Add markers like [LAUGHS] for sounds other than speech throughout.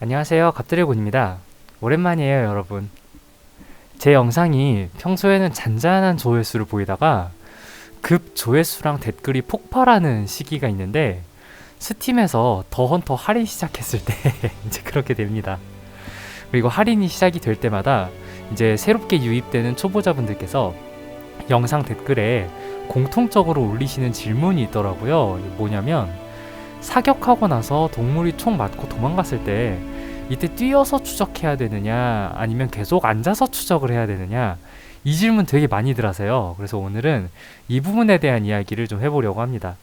안녕하세요. 갑드래곤입니다. 오랜만이에요 여러분. 제 영상이 평소에는 잔잔한 조회수를 보이다가 급 조회수랑 댓글이 폭발하는 시기가 있는데 스팀에서 더 헌터 할인 시작했을 때 [LAUGHS] 이제 그렇게 됩니다. 그리고 할인이 시작이 될 때마다 이제 새롭게 유입되는 초보자분들께서 영상 댓글에 공통적으로 올리시는 질문이 있더라고요. 뭐냐면 사격하고 나서 동물이 총 맞고 도망갔을 때 이때 뛰어서 추적해야 되느냐 아니면 계속 앉아서 추적을 해야 되느냐 이 질문 되게 많이들 하세요. 그래서 오늘은 이 부분에 대한 이야기를 좀 해보려고 합니다.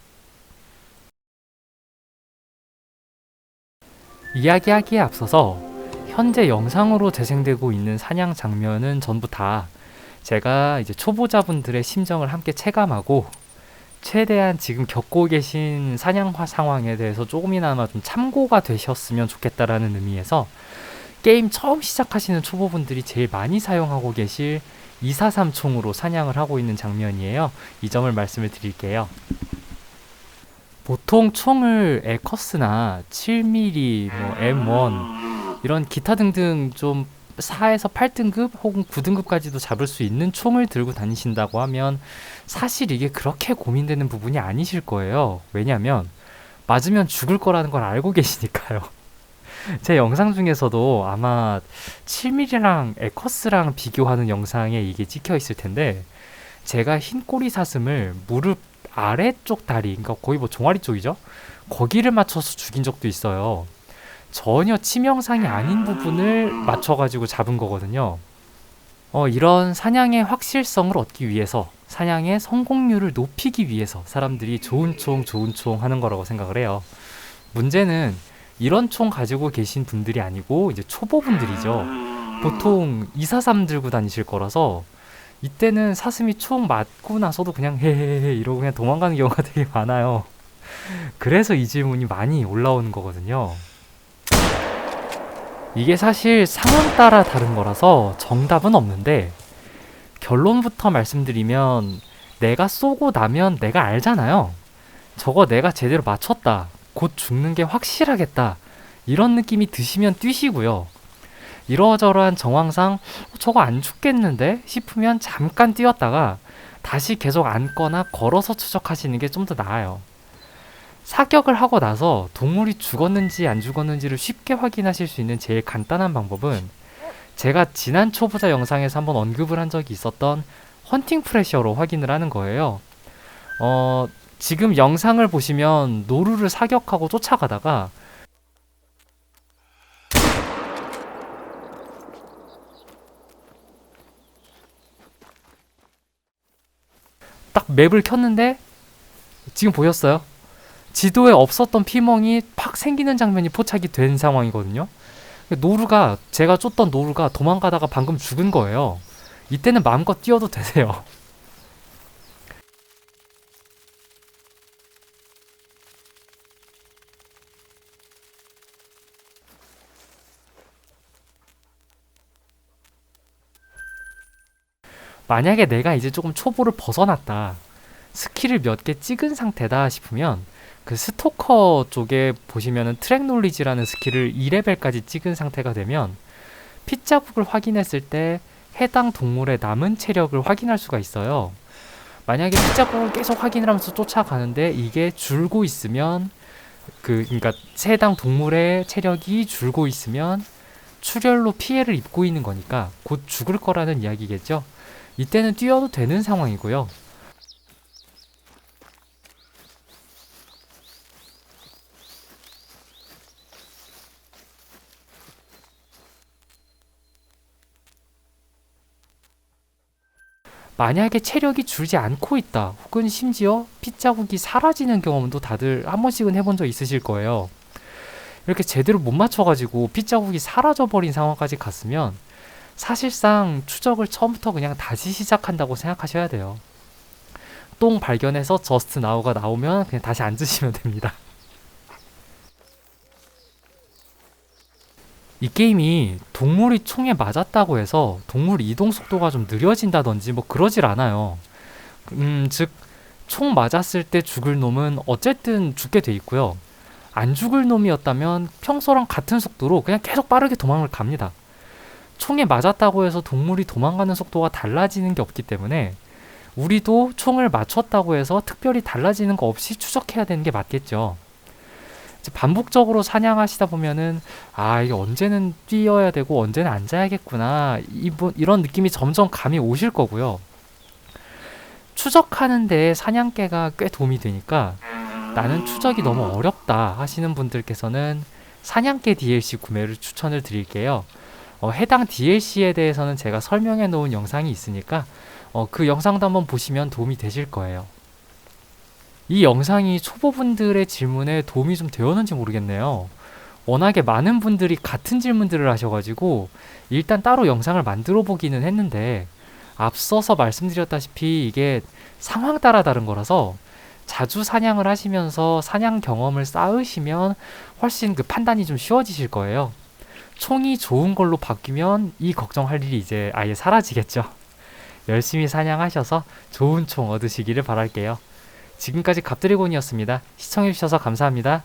이야기하기에 앞서서 현재 영상으로 재생되고 있는 사냥 장면은 전부 다 제가 이제 초보자분들의 심정을 함께 체감하고 최대한 지금 겪고 계신 사냥화 상황에 대해서 조금이나마 좀 참고가 되셨으면 좋겠다라는 의미에서 게임 처음 시작하시는 초보분들이 제일 많이 사용하고 계실 243 총으로 사냥을 하고 있는 장면이에요. 이 점을 말씀을 드릴게요. 보통 총을 에커스나 7mm, 뭐 M1 이런 기타 등등 좀 4에서 8등급 혹은 9등급까지도 잡을 수 있는 총을 들고 다니신다고 하면 사실 이게 그렇게 고민되는 부분이 아니실 거예요. 왜냐면 맞으면 죽을 거라는 걸 알고 계시니까요. [LAUGHS] 제 영상 중에서도 아마 7mm랑 에커스랑 비교하는 영상에 이게 찍혀 있을 텐데 제가 흰 꼬리 사슴을 무릎 아래쪽 다리, 그러니까 거의 뭐 종아리 쪽이죠. 거기를 맞춰서 죽인 적도 있어요. 전혀 치명상이 아닌 부분을 맞춰가지고 잡은 거거든요. 어, 이런 사냥의 확실성을 얻기 위해서 사냥의 성공률을 높이기 위해서 사람들이 좋은 총, 좋은 총 하는 거라고 생각을 해요. 문제는 이런 총 가지고 계신 분들이 아니고 이제 초보분들이죠. 보통 243 들고 다니실 거라서 이때는 사슴이 총 맞고 나서도 그냥 헤헤헤 이러고 그냥 도망가는 경우가 되게 많아요. 그래서 이 질문이 많이 올라오는 거거든요. 이게 사실 상황 따라 다른 거라서 정답은 없는데 결론부터 말씀드리면 내가 쏘고 나면 내가 알잖아요. 저거 내가 제대로 맞췄다. 곧 죽는 게 확실하겠다. 이런 느낌이 드시면 뛰시고요. 이러저러한 정황상 어, 저거 안 죽겠는데 싶으면 잠깐 뛰었다가 다시 계속 앉거나 걸어서 추적하시는 게 좀 더 나아요. 사격을 하고 나서 동물이 죽었는지 안 죽었는지를 쉽게 확인하실 수 있는 제일 간단한 방법은 제가 지난 초보자 영상에서 한번 언급을 한 적이 있었던 헌팅 프레셔로 확인을 하는 거예요. 어, 지금 영상을 보시면 노루를 사격하고 쫓아가다가 딱 맵을 켰는데 지금 보셨어요? 지도에 없었던 피멍이 팍 생기는 장면이 포착이 된 상황이거든요. 노루가 제가 쫓던 노루가 도망가다가 방금 죽은 거예요. 이때는 마음껏 뛰어도 되세요. [LAUGHS] 만약에 내가 이제 조금 초보를 벗어났다. 스킬을 몇 개 찍은 상태다 싶으면 그 스토커 쪽에 보시면은 트랙 놀리지라는 스킬을 2레벨까지 찍은 상태가 되면 핏자국을 확인했을 때 해당 동물의 남은 체력을 확인할 수가 있어요. 만약에 핏자국을 계속 확인을 하면서 쫓아가는데 이게 줄고 있으면 그 그러니까 해당 동물의 체력이 줄고 있으면 출혈로 피해를 입고 있는 거니까 곧 죽을 거라는 이야기겠죠. 이때는 뛰어도 되는 상황이고요. 만약에 체력이 줄지 않고 있다, 혹은 심지어 핏자국이 사라지는 경험도 다들 한 번씩은 해본 적 있으실 거예요. 이렇게 제대로 못 맞춰가지고 핏자국이 사라져버린 상황까지 갔으면 사실상 추적을 처음부터 그냥 다시 시작한다고 생각하셔야 돼요. 똥 발견해서 저스트 나우가 나오면 그냥 다시 앉으시면 됩니다. 이 게임이 동물이 총에 맞았다고 해서 동물 이동 속도가 좀 느려진다든지 뭐 그러질 않아요. 음, 즉, 총 맞았을 때 죽을 놈은 어쨌든 죽게 돼 있고요. 안 죽을 놈이었다면 평소랑 같은 속도로 그냥 계속 빠르게 도망을 갑니다. 총에 맞았다고 해서 동물이 도망가는 속도가 달라지는 게 없기 때문에 우리도 총을 맞췄다고 해서 특별히 달라지는 거 없이 추적해야 되는 게 맞겠죠. 반복적으로 사냥하시다 보면은 아 이게 언제는 뛰어야 되고 언제는 앉아야겠구나 이분 이런 느낌이 점점 감이 오실 거고요. 추적하는데 사냥개가 꽤 도움이 되니까 나는 추적이 너무 어렵다 하시는 분들께서는 사냥개 DLC 구매를 추천을 드릴게요. 어, 해당 DLC에 대해서는 제가 설명해 놓은 영상이 있으니까 어, 그 영상도 한번 보시면 도움이 되실 거예요. 이 영상이 초보분들의 질문에 도움이 좀 되었는지 모르겠네요. 워낙에 많은 분들이 같은 질문들을 하셔가지고 일단 따로 영상을 만들어 보기는 했는데 앞서서 말씀드렸다시피 이게 상황 따라 다른 거라서 자주 사냥을 하시면서 사냥 경험을 쌓으시면 훨씬 그 판단이 좀 쉬워지실 거예요. 총이 좋은 걸로 바뀌면 이 걱정할 일이 이제 아예 사라지겠죠. 열심히 사냥하셔서 좋은 총 얻으시기를 바랄게요. 지금까지 갑드래곤이었습니다. 시청해주셔서 감사합니다.